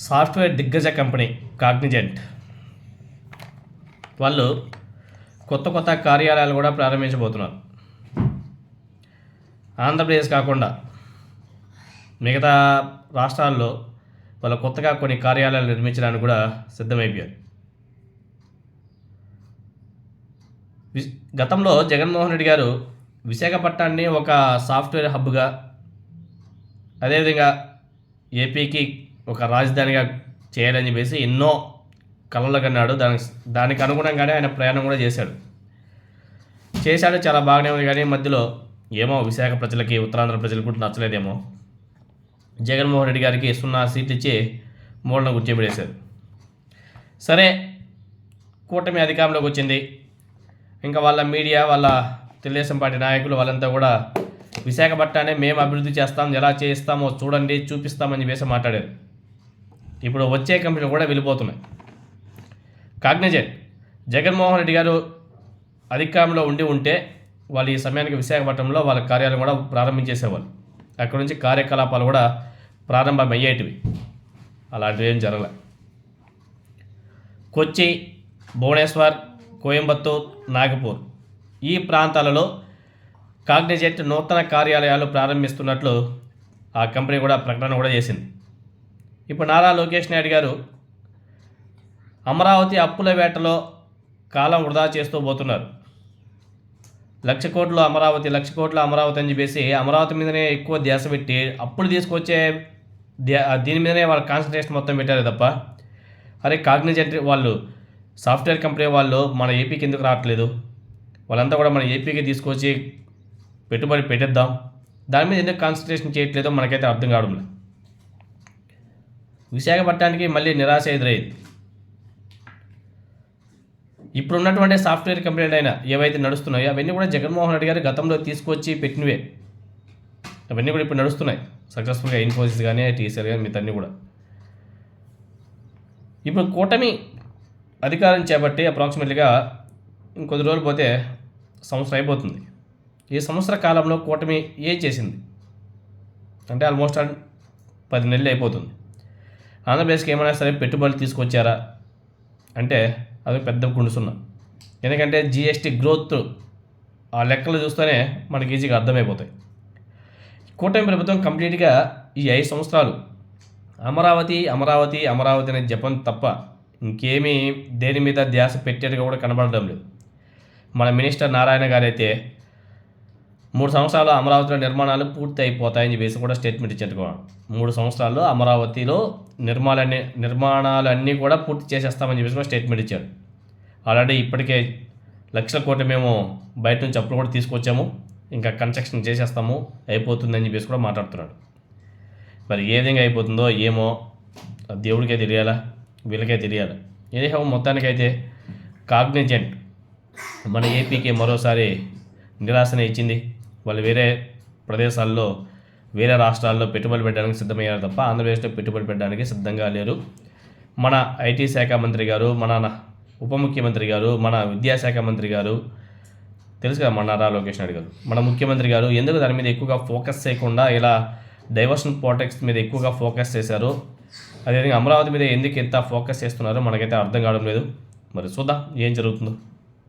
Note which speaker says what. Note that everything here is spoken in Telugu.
Speaker 1: సాఫ్ట్వేర్ దిగ్గజ కంపెనీ కాగ్నిజెంట్. వాళ్ళు కొత్త కొత్త కార్యాలయాలు కూడా ప్రారంభించబోతున్నారు. ఆంధ్రప్రదేశ్ కాకుండా మిగతా రాష్ట్రాల్లో వాళ్ళు కొత్తగా కొన్ని కార్యాలయాలు నిర్మించడానికి కూడా సిద్ధమైపోయారు. వి- గతంలో జగన్మోహన్ రెడ్డి గారు విశాఖపట్నాన్ని ఒక సాఫ్ట్వేర్ హబ్గా అదేవిధంగా ఏపీకి ఒక రాజధానిగా చేయాలని చెప్పేసి ఎన్నో కళలు కన్నాడు. దానికి దానికి అనుగుణంగానే ఆయన ప్రయాణం కూడా చేశాడు. చేశాడు చాలా బాగానే ఉంది. కానీ మధ్యలో ఏమో విశాఖ ప్రజలకి ఉత్తరాంధ్ర ప్రజలకు కూడా నచ్చలేదేమో. జగన్మోహన్ రెడ్డి గారికి సున్నా సీట్లు ఇచ్చి మూలన కూర్చోబెట్టేశారు సరే కూటమి అధికారంలోకి వచ్చింది. ఇంకా వాళ్ళ మీడియా వాళ్ళ తెలుగుదేశం పార్టీ నాయకులు వాళ్ళంతా కూడా విశాఖపట్నాన్ని మేము అభివృద్ధి చేస్తాం ఎలా చేస్తామో చూడండి చూపిస్తామని చెప్పేసి మాట్లాడారు. ఇప్పుడు వచ్చే కంపెనీలు కూడా వెళ్ళిపోతున్నాయి. కాగ్నిజెంట్. జగన్మోహన్ రెడ్డి గారు అధికారంలో ఉండి ఉంటే వాళ్ళు ఈ సమయానికి విశాఖపట్నంలో వాళ్ళ కార్యాలయం కూడా ప్రారంభించేసేవాళ్ళు. అక్కడ నుంచి కార్యకలాపాలు కూడా ప్రారంభమయ్యేటివి. అలాంటివి ఏం జరగలే. కొచ్చి భువనేశ్వర్ కోయంబత్తూర్ నాగపూర్ ఈ ప్రాంతాలలో కాగ్నిజెంట్ నూతన కార్యాలయాలు ప్రారంభిస్తున్నట్లు ఆ కంపెనీ కూడా ప్రకటన కూడా చేసింది. ఇప్పుడు నారా లోకేష్ నాయుడు గారు అమరావతి అప్పుల వేటలో కాలం వృధా చేస్తూ పోతున్నారు. లక్ష కోట్లు అమరావతి లక్ష కోట్ల అమరావతి అని చెప్పేసి అమరావతి మీదనే ఎక్కువ ధ్యాస పెట్టి అప్పులు తీసుకొచ్చే దీని మీదనే వాళ్ళ కాన్సన్ట్రేషన్ మొత్తం పెట్టారు తప్ప అరే కాగ్నిజెంట్ వాళ్ళు సాఫ్ట్వేర్ కంపెనీ వాళ్ళు మన ఏపీకి ఎందుకు రావట్లేదు? వాళ్ళంతా కూడా మన ఏపీకి తీసుకొచ్చి పెట్టుబడి పెట్టేద్దాం. దాని మీద ఎందుకు కాన్సన్ట్రేషన్ చేయట్లేదో మనకైతే అర్థం కావడం లేదు. విశాఖపట్నానికి మళ్ళీ నిరాశ ఎదురైంది. ఇప్పుడు ఉన్నటువంటి సాఫ్ట్వేర్ కంపెనీలు అయినా ఏవైతే నడుస్తున్నాయో అవన్నీ కూడా జగన్మోహన్ రెడ్డి గారు గతంలో తీసుకొచ్చి పెట్టినవే. అవన్నీ కూడా ఇప్పుడు నడుస్తున్నాయి. సక్సెస్ఫుల్గా ఇన్ఫోసిస్ కానీ టీసీఎల్ కానీ మిగతాన్ని కూడా. ఇప్పుడు కూటమి అధికారం చేపట్టి అప్రాక్సిమేట్లీగా ఇంకొద్ది రోజులు పోతే సంవత్సరం అయిపోతుంది. ఈ సంవత్సర కాలంలో కూటమి ఏం చేసింది? అంటే ఆల్మోస్ట్ పది నెలలు అయిపోతుంది. ఆంధ్రప్రదేశ్కి ఏమైనా సరే పెట్టుబడులు తీసుకొచ్చారా? అంటే అది పెద్ద గుండుసున్నా ఎందుకంటే జిఎస్టీ గ్రోత్ ఆ లెక్కలు చూస్తేనే మనకి ఈజీగా అర్థమైపోతాయి. కూటమి ప్రభుత్వం కంప్లీట్గా ఈ ఐదు సంవత్సరాలు అమరావతి అమరావతి అమరావతి అనే జపం తప్ప ఇంకేమీ దేని మీద ధ్యాస పెట్టేట్టుగా కూడా కనబడడం లేదు. మన మినిస్టర్ నారాయణ గారైతే మూడు సంవత్సరాలు అమరావతిలో నిర్మాణాలు పూర్తి అయిపోతాయని చెప్పేసి కూడా స్టేట్మెంట్ ఇచ్చారు మూడు సంవత్సరాల్లో అమరావతిలో నిర్మాణాలన్నీ నిర్మాణాలన్నీ కూడా పూర్తి చేసేస్తామని చెప్పేసి కూడా స్టేట్మెంట్ ఇచ్చాడు ఆల్రెడీ ఇప్పటికే లక్షల కోట్లు మేము బయట నుంచి అప్పులు కూడా తీసుకొచ్చాము. ఇంకా కన్స్ట్రక్షన్ చేసేస్తాము. అయిపోతుందని చెప్పేసి కూడా మాట్లాడుతున్నాడు మరి ఏ విధంగా అయిపోతుందో ఏమో దేవుడికే తెలియాలా? వీళ్ళకే తెలియాలి? ఏదో మొత్తానికైతే కాగ్నిజెంట్ మన ఏపీకి మరోసారి నిరాశన ఇచ్చింది. వాళ్ళు వేరే ప్రదేశాల్లో వేరే రాష్ట్రాల్లో పెట్టుబడి పెట్టడానికి సిద్ధమయ్యారు తప్ప ఆంధ్రప్రదేశ్లో పెట్టుబడి పెట్టడానికి సిద్ధంగా లేరు. మన ఐటీ శాఖ మంత్రి గారు మన న- ఉప ముఖ్యమంత్రి గారు మన విద్యాశాఖ మంత్రి గారు తెలుసు కదా మన నారా లోకేష్ నాయుడు గారు మన ముఖ్యమంత్రి గారు ఎందుకు దాని మీద ఎక్కువగా ఫోకస్ చేయకుండా ఇలా డైవర్షన్ ప్రాజెక్ట్స్ మీద ఎక్కువగా ఫోకస్ చేశారు? అదేవిధంగా అమరావతి మీద ఎందుకు ఎంత ఫోకస్ చేస్తున్నారో మనకైతే అర్థం కావడం లేదు. మరి చూద్దాం ఏం జరుగుతుందో.